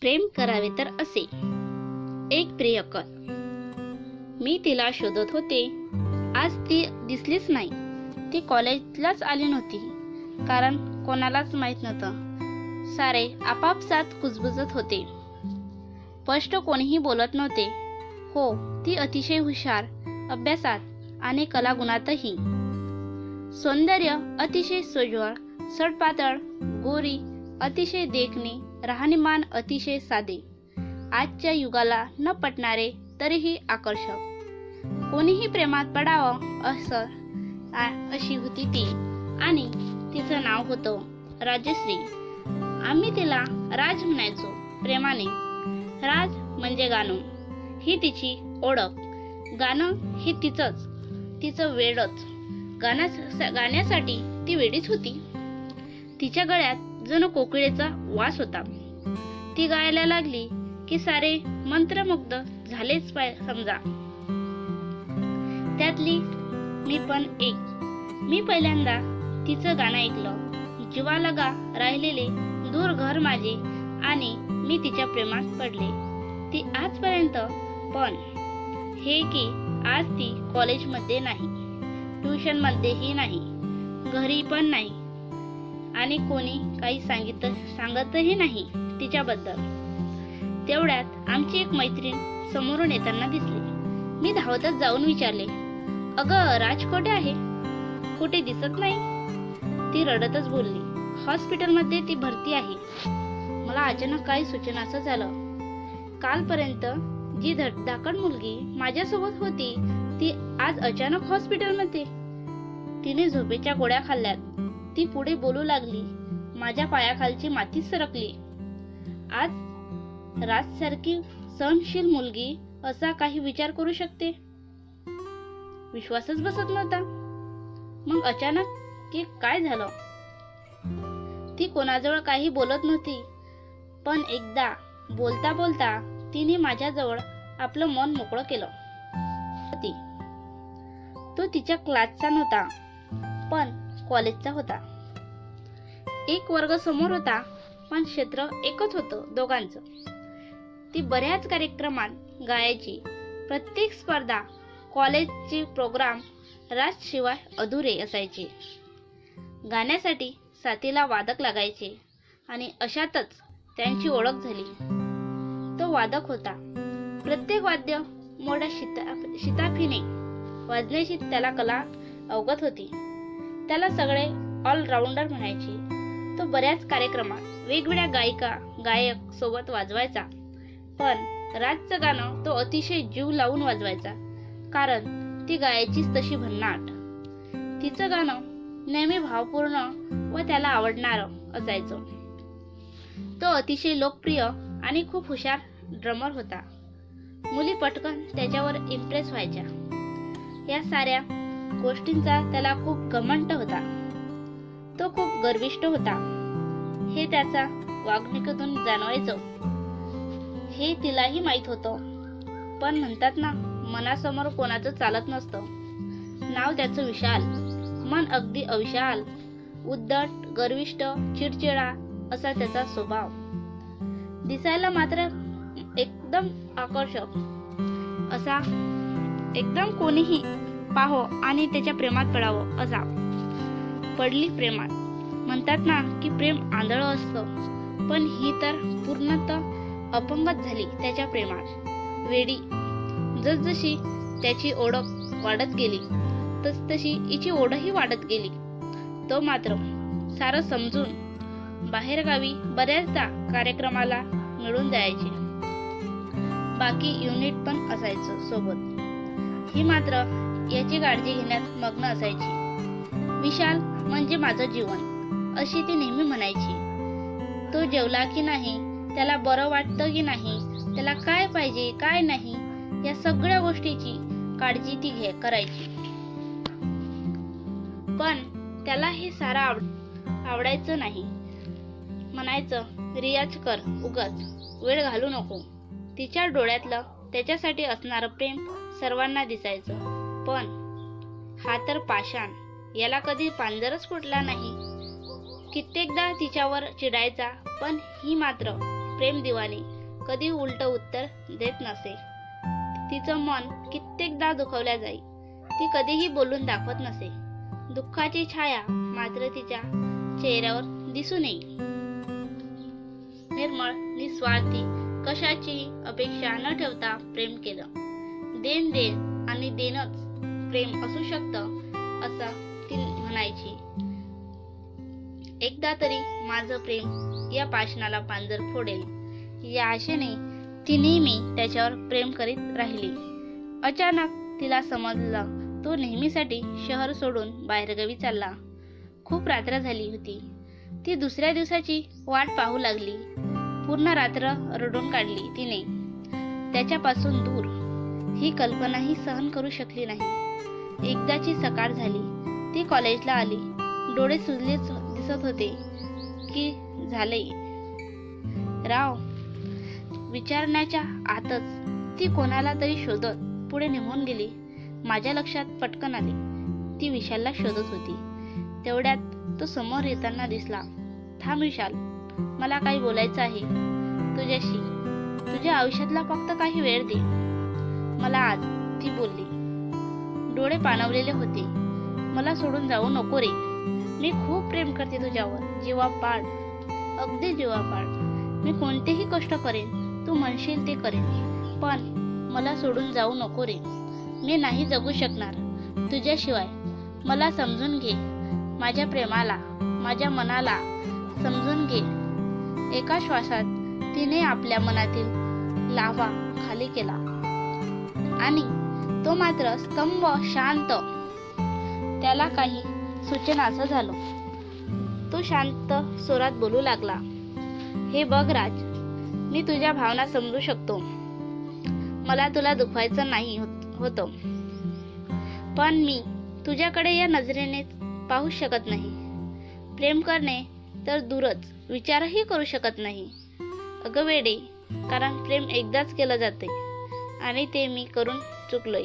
प्रेम करावे तर असे. एक प्रियकर. मी तिला शोधत होते. आज ती दिसलीच नाही. ती कॉलेजलाच आली नव्हती. कारण कोणालाच माहीत नव्हतं. सारे आपापसात कुजबुजत होते. स्पष्ट कोणीही बोलत नव्हते. हो ती अतिशय हुशार अभ्यासात आणि कलागुणातही. सौंदर्य अतिशय सोज्वळ सडपातळ गोरी अतिशय देखणी राहणीमान अतिशय साधे. आजच्या युगाला न पटणारे तरीही आकर्षक. कोणीही प्रेमात पडावं असं अशी होती ती. आणि तिचं नाव होतं राजश्री. आम्ही तिला राज म्हणायचो प्रेमाने. राज म्हणजे गाणं. ही तिची ओळख. गाणं हे तिचंच तिचं वेडच. गाण्या गाण्यासाठी ती वेडीच होती. तिच्या गळ्यात जणू कोकिळेचा वास होता. ती गायला लागली की सारे मंत्रमुग्ध झालेच पाय समजा. त्यातली मी पण एक. मी पहिल्यांदा तिचं गाणं ऐकलं. जीवालगा राहिलेले दूर घर माझे आणि मी तिच्या प्रेमात पडले. ती आजपर्यंत पण हे की आज ती कॉलेजमध्ये नाही. ट्युशनमध्येही नाही. घरी पण नाही. आणि कोणी काही सांगित सांगतही नाही तिच्याबद्दल. तेवढ्यात आमची एक मैत्रीण समोरून येताना दिसली. मी धावतच जाऊन विचारले अगं राज कुठे आहे? कुठे दिसत नाही? ती रडतच बोलली हॉस्पिटलमध्ये ती भरती आहे. मला अचानक काही सूचना असं झालं. कालपर्यंत जी धडधाकड मुलगी माझ्यासोबत होती ती आज अचानक हॉस्पिटलमध्ये. तिने झोपेच्या गोळ्या खाल्ल्यात. ती पुढे बोलू लागली. माझ्या पायाखालची माती सरकली. आज राजसारखी सहनशील मुलगी असा काही विचार करू शकते? विश्वासच बसत नव्हता. मग अचानक की काय झालं? ती कोणाजवळ काही बोलत नव्हती. पण एकदा बोलता बोलता तिने माझ्याजवळ आपलं मन मोकळं केलं. होती तो तिच्या क्लासचा नव्हता. पण कॉलेजचा होता. एक वर्ग समोर होता पण क्षेत्र एकच होतं दोघांचं. ती बऱ्याच कार्यक्रमात गायची प्रत्येक स्पर्धा कॉलेजचे प्रोग्राम राजशिवाय अधुरे असायचे. गाण्यासाठी साथीला वादक लागायचे आणि अशातच त्यांची ओळख झाली. तो वादक होता. प्रत्येक वाद्य मोठ्या शिता शिताफीने वाजण्याची त्याला कला अवगत होती. त्याला सगळे ऑलराऊंडर म्हणायचे. तो बऱ्याच कार्यक्रमात वेगवेगळ्या गायिका गायक सोबत वाजवायचा. पण राजचं गाणं तो अतिशय जीव लावून वाजवायचा. कारण ती गायचीच तशी भन्नाट. तिचं गाणं नेहमी भावपूर्ण व त्याला आवडणारं असायचं. तो अतिशय लोकप्रिय आणि खूप हुशार ड्रमर होता. मुली पटकन त्याच्यावर इम्प्रेस व्हायच्या. या साऱ्या गोष्टींचा त्याला खूप घमंड होता. तो खूप गर्विष्ट होता. हे त्याचा वागणुकीतून जाणवायचं. हे तिलाही माहीत होतं. पण म्हणतात ना मनासमोर कोणाचं चालत नसतं. नाव त्याचं विशाल. मन अगदी अविशाल. उद्धट गर्विष्ट चिडचिडा असा त्याचा स्वभाव. दिसायला मात्र एकदम आकर्षक. असा एकदम कोणीही पाहो आणि त्याच्या प्रेमात पडावं असा. पडली प्रेमात. म्हणतात ना की प्रेम आंधळ असतं. पण ही तर पूर्णतः अपंगत झाली त्याच्या प्रेमात. वेडी. जसजशी त्याची ओळख वाढत गेली तसतशी हिची ओढही वाढत गेली. तो मात्र सारं समजून बाहेरगावी बऱ्याचदा कार्यक्रमाला मिळून जायचे. बाकी युनिट पण असायचं सोबत. ही मात्र याची काळजी घेण्यात मग्न असायची. विशाल म्हणजे माझं जीवन अशी ती नेहमी म्हणायची. तो जेवला की नाही त्याला बरं वाटतं की नाही त्याला काय पाहिजे काय नाही या सगळ्या गोष्टीची काळजी ती घे करायची. पण त्याला हे सारं आवड आवडायचं नाही. म्हणायचं रियाज कर उगच वेळ घालू नको. तिच्या डोळ्यातलं त्याच्यासाठी असणारं प्रेम सर्वांना दिसायचं. पण हा तर पाषाण. याला कधी पांजरच फुटला नाही. कित्येकदा तिच्यावर चिडायचा पण ही मात्र प्रेम दिवाणी कधी उलट उत्तर देत नसे. तिचं मन कित्येकदा दुखवल्या जाई. ती कधीही बोलून दाखवत नसे. दुःखाची छाया मात्र तिच्या चेहऱ्यावर दिसून येई निर्मळ निस्वार्थी कशाची अपेक्षा न ठेवता प्रेम केलं. देन देन आणि देणच प्रेम असू शकतं असं ती म्हणायची. एकदा तरी माझं प्रेम या पाषाणाला पांजर फोडेल. या आशेने ती नेहमी त्याच्यावर प्रेम करीत राहिली. अचानक तिला समजलं तो नेहमीसाठी शहर सोडून बाहेरगावी चालला. खूप रात्र झाली होती. ती दुसऱ्या दिवसाची वाट पाहू लागली. पूर्ण रात्र रडून काढली तिने. त्याच्यापासून दूर. ही कल्पनाही सहन करू शकली नाही. एकदाची सकाळ झाली. ती कॉलेजला आली. डोळे सुजलेच दिसत होते की झाले राव विचारण्याच्या आतच ती कोणाला तरी शोधत पुढे निघून गेली. माझ्या लक्षात पटकन आले. ती विशालला शोधत होती. तेवढ्यात तो समोर येताना दिसला. थांब विशाल मला काही बोलायचं आहे. तुझ्याशी तुझ्या आयुष्यातला फक्त काही वेळ दे. मला आज ती बोलली. डोळे पाणवलेले होते. मला सोडून जाऊ नको रे. मी खूप प्रेम करते तुझ्यावर जीवा पाड अगदी जीवा पाड मी कोणतेही कष्ट करेन तू म्हणशील ते करेन. पण मला सोडून जाऊ नको रे. मी नाही जगू शकणार. तुझ्याशिवाय. मला समजून घे. माझ्या प्रेमाला माझ्या मनाला समजून घे. एका श्वासात तिने आपल्या मनातील लावा खाली केला. आणि तो मात्र स्तंभ शांत. त्याला काही सूचना असं झालं. तो शांत स्वरात बोलू लागला हे बघ राज मी तुझ्या भावना समजू शकतो. मला तुला दुखवायचं नाही होत- होतं. पण मी तुझ्याकडे या नजरेने पाहू शकत नाही. प्रेम करणे तर दूरच विचारही करू शकत नाही. अगं वेडे कारण प्रेम एकदाच केलं जाते आणि ते मी करून चुकलोय.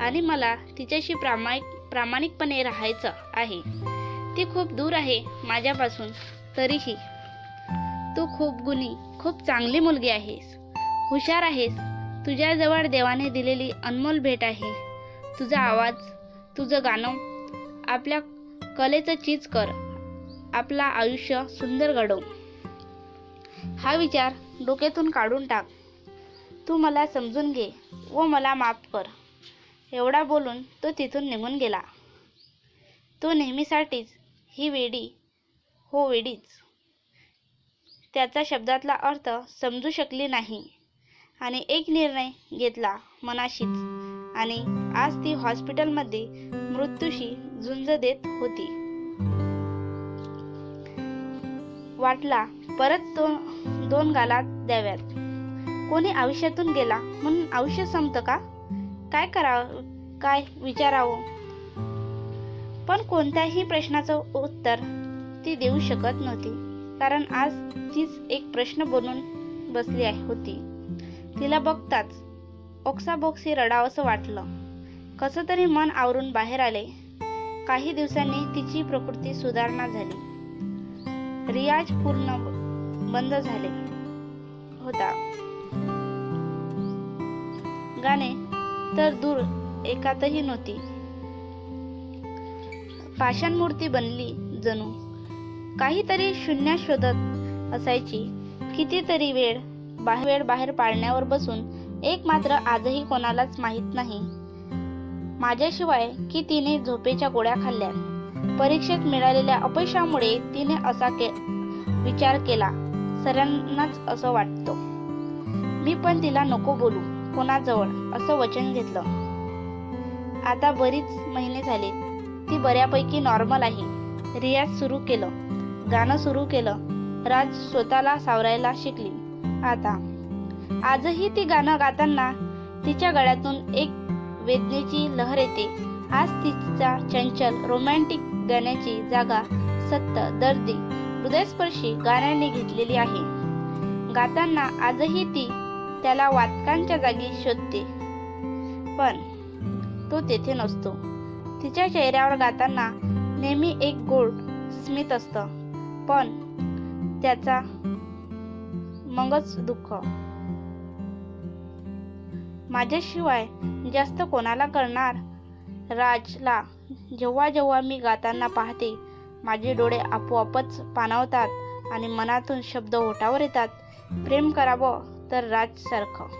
आणि मला तिच्याशी प्रामाणिक प्रामाणिकपणे राहायचं आहे. ती खूप दूर आहे माझ्यापासून तरीही. तू खूप गुणी खूप चांगली मुलगी आहेस. हुशार आहेस. तुझ्याजवळ देवाने दिलेली अनमोल भेट आहे. तुझा आवाज तुझं गाणं आपल्या कलेचं चीज कर. आपला आयुष्य सुंदर घडव. हा विचार डोक्यातून काढून टाक. तू मला समजून घे व मला माफ कर. एवढा बोलून तो तिथून निघून गेला. तो नेहमीसाठीच ही वेडी हो वेडीच. त्याचा शब्दातला अर्थ समजू शकली नाही आणि एक निर्णय घेतला मनाशीच आणि आज ती हॉस्पिटलमध्ये मृत्यूशी झुंज देत होती. वाटला परत तो दोन गालात द्याव्यात. कोणी आयुष्यातून गेला? म्हणून आयुष्य संपतं का? काय करावं? काय विचारावं? पण कोणत्याही प्रश्नाचं उत्तर ती देऊ शकत नव्हती. कारण आज तीच एक प्रश्न बनून बसली आहे होती. तिला बघताच ओक्साबोक्सी रडावंसं वाटलं. कसं तरी मन आवरून बाहेर आले. काही दिवसांनी तिची प्रकृती सुधारणा झाली. रियाज पूर्ण बंद झाले होता. गाणे तर दूर एकातही नव्हती. पाषाण मूर्ती बनली जणू. काहीतरी शून्य शोधत असायची. कितीतरी वेळ बाहेर वेळ बाहेर पाळण्यावर बसून एक मात्र आजही कोणालाच माहीत नाही. माझ्याशिवाय की तिने झोपेच्या गोळ्या खाल्ल्या. परीक्षेत मिळालेल्या अपयशामुळे तिने असा के विचार केला सरांनाच असं वाटतं. मी पण तिला नको बोलू. कोणाजवळ असं वचन घेतलं. आता बरीच महिने झाले. ती बऱ्यापैकी नॉर्मल आहे. रियाज सुरू केलं. गाणं सुरू केलं. राज स्वतःला सावरायला शिकली. आता आजही ती गाणं गाताना तिच्या गळ्यातून एक वेदनेची लहर येते. आज तिचा चंचल रोमॅन्टिक गाण्याची जागा सत्त दर्दी हृदयस्पर्शी गाण्यांनी घेतलेली आहे. गाताना आजही ती त्याला वादकांच्या जागी शोधते. पण तो तेथे नसतो. तिच्या चेहऱ्यावर गाताना नेहमी एक गोड स्मित असतं. पण त्याचा मगच दुःख. माझ्याशिवाय जास्त कोणाला करणार राजला जेव्हा जेव्हा मी गाताना पाहते माझे डोळे आपोआपच पाणावतात आणि मनातून शब्द ओठावर येतात. प्रेम करावं तर राजसारखं